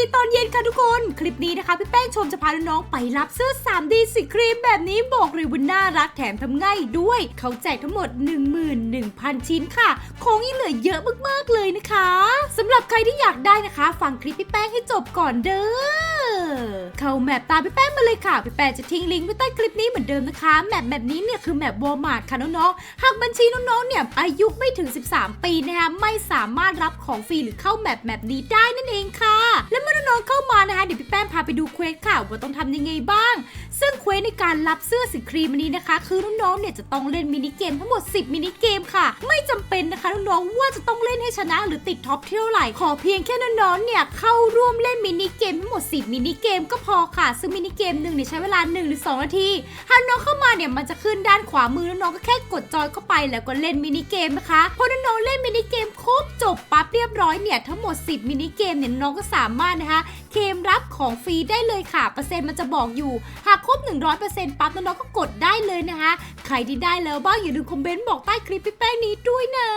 ดีตอนเย็นค่ะทุกคน คลิปนี้นะคะพี่แป้งชมจะพาน้องๆไปรับเสื้อ 3D สีครีมแบบนี้บอกเลยว่าน่ารักแถมทำง่ายด้วย เขาแจกทั้งหมด 11,000 ชิ้นค่ะ ของยังเหลือเยอะมากๆเลยนะคะสำหรับใครที่อยากได้นะคะ ฟังคลิปพี่แป้งให้จบก่อนเด้อเข้าแมปตามพี่แป้งมาเลยค่ะพี่แป้งจะทิ้งลิงก์ไว้ใต้คลิปนี้เหมือนเดิมนะคะแมปแบบนี้เนี่ยคือแมปวอลมาร์ทค่ะน้องๆหากบัญชีน้องๆเนี่ยอายุไม่ถึง 13 ปีนะคะไม่สามารถรับของฟรีหรือเข้าแมปแมปนี้ได้นั่นเองค่ะ และ น้องๆเข้ามานะคะเดี๋ยวพี่แป้งพาไปดูเควสค่ะว่าต้องทำยังไงบ้าง ซึ่งเควสในการรับเสื้อสีครีมอันนี้นะคะ คือน้องๆเนี่ยจะต้องเล่นมินิเกมทั้งหมด 10 มินิเกมค่ะ ไม่จำเป็นนะคะน้องๆว่าจะต้องเล่นให้ชนะหรือติดท็อปเท่าไหร่ขอเพียงแค่น้องๆเนี่ยเข้าร่วมเล่นมินิเกมทั้งหมด 10 มินิเกมก็พอค่ะ ซึ่งมินิเกมหนึ่งเนี่ยใช้เวลา1หรือ2นาทีถ้าน้องเข้ามาเนี่ยมันจะขึ้นด้านขวามือน้องๆก็แค่กดจอยเข้าไปแล้วก็เล่นมินิเกมนะคะพอน้องๆเล่นมินิเกมครบจบ เรียบร้อยเนี่ยทั้งหมด 10 มินิเกมเนี่ยน้องก็สามารถนะคะเคมรับของฟรีได้เลยค่ะ เปอร์เซ็นต์มันจะบอกอยู่ หากครบ 100%ปั๊บน้องๆก็กดได้เลยนะคะ ใครที่ได้แล้วบ้างอย่าลืมคอมเมนต์บอกใต้คลิปพี่แป้งนี้ด้วยนะ